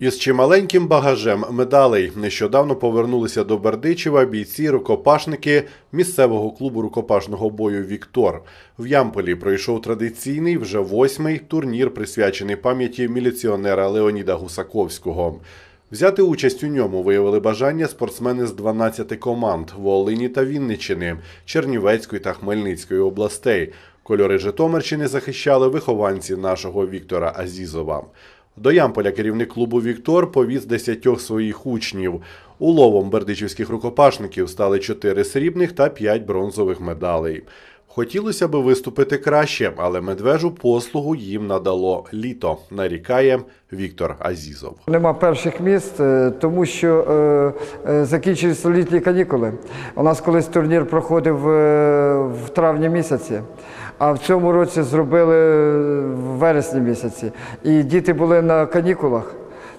Із чималеньким багажем медалей нещодавно повернулися до Бердичева бійці-рукопашники місцевого клубу рукопашного бою Віктор. В Ямполі пройшов традиційний вже восьмий турнір, присвячений пам'яті міліціонера Леоніда Гусаковського. Взяти участь у ньому виявили бажання спортсмени з 12 команд Волині та Вінниччини, Чернівецької та Хмельницької областей. Кольори Житомирщини захищали вихованці нашого Віктора Азізова. До Ямполя керівник клубу Віктор повіз десятьох своїх учнів. Уловом бердичівських рукопашників стали чотири срібних та п'ять бронзових медалей. Хотілося би виступити краще, але медвежу послугу їм надало літо, нарікає Віктор Азізов. Нема перших місць, е, тому що е, е, закінчилися літні канікули. У нас колись турнір проходив е, в травні місяці, а в цьому році зробили в вересні місяці. І діти були на канікулах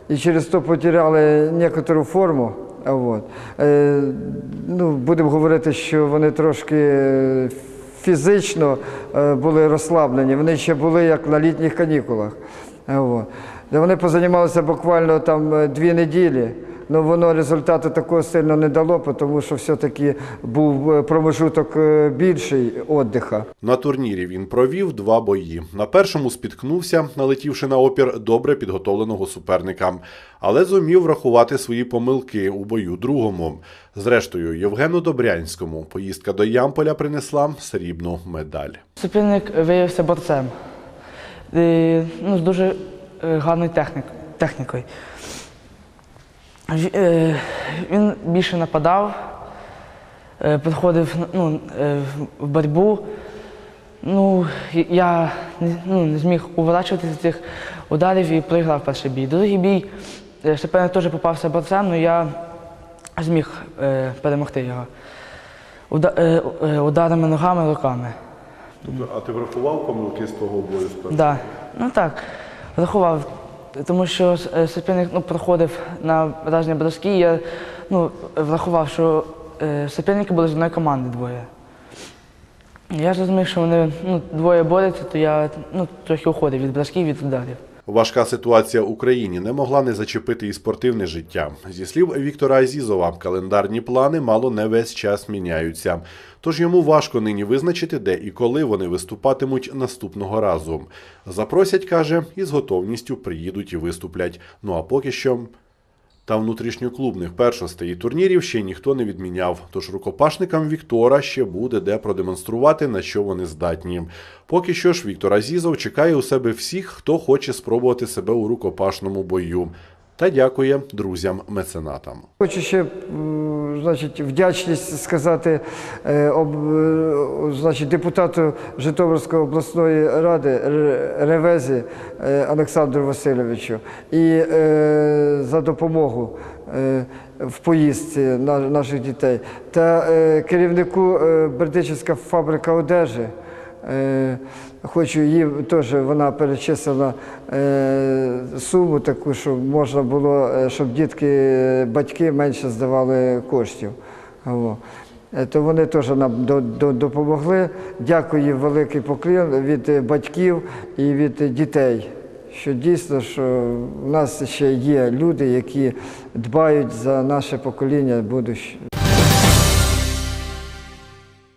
і через то потеряли некотору форму. От. Е, ну, будемо говорити, що вони трошки фізично е, були розслаблені. Вони ще були як на літніх канікулах. Де Вони позанімалися буквально там е, дві неділі. Але воно результату такого сильно не дало, тому що все-таки був е, промежуток е, більший віддиха. На турнірі він провів два бої. На першому спіткнувся, налетівши на опір добре підготовленого суперника, але зумів врахувати свої помилки у бою другому. Зрештою, Євгену Добрянському поїздка до Ямполя принесла срібну медаль. Суперник виявився борцем. І, ну, з дуже е, гарною технікою. Е, Він більше нападав, е, підходив ну, е, в боротьбу. Ну, я ну, не зміг уворачуватися з цих ударів і проіграв перший бій. Другий бій е, теж попався борцем, але я зміг перемогти його. Уда- ударами ногами, руками. А ти врахував помилки з того бою? Да. Ну так, врахував. Тому що е, суперник ну, проходив на різні броски, я ну, врахував, що е, суперники були з одної команди двоє. Я зрозумів, що вони ну, двоє борються, то я ну, трохи уходив від бросків, від ударів. Важка ситуація в Україні не могла не зачепити і спортивне життя. Зі слів Віктора Азізова, календарні плани мало не весь час міняються. Тож йому важко нині визначити, де і коли вони виступатимуть наступного разу. Запросять, каже, і з готовністю приїдуть і виступлять. Ну а поки що. Та внутрішньоклубних першостей і турнірів ще ніхто не відміняв. Тож рукопашникам Віктора ще буде де продемонструвати, на що вони здатні. Поки що ж Віктор Азізов чекає у себе всіх, хто хоче спробувати себе у рукопашному бою. Та дякує друзям-меценатам. Хочу ще значить, вдячність сказати е, об, е, значить, депутату Житомирської обласної ради Ревезі е, Олександру Васильовичу і за допомогу в поїздці на, наших дітей та керівнику Бердичівська фабрика одежі. Е, Хочу їй теж вона перечислила е, суму таку, щоб можна було, е, щоб дітки, батьки менше здавали коштів. То вони теж нам до, до, допомогли. Дякую великий поклін від батьків і від дітей. Що дійсно, що в нас ще є люди, які дбають за наше покоління будущ-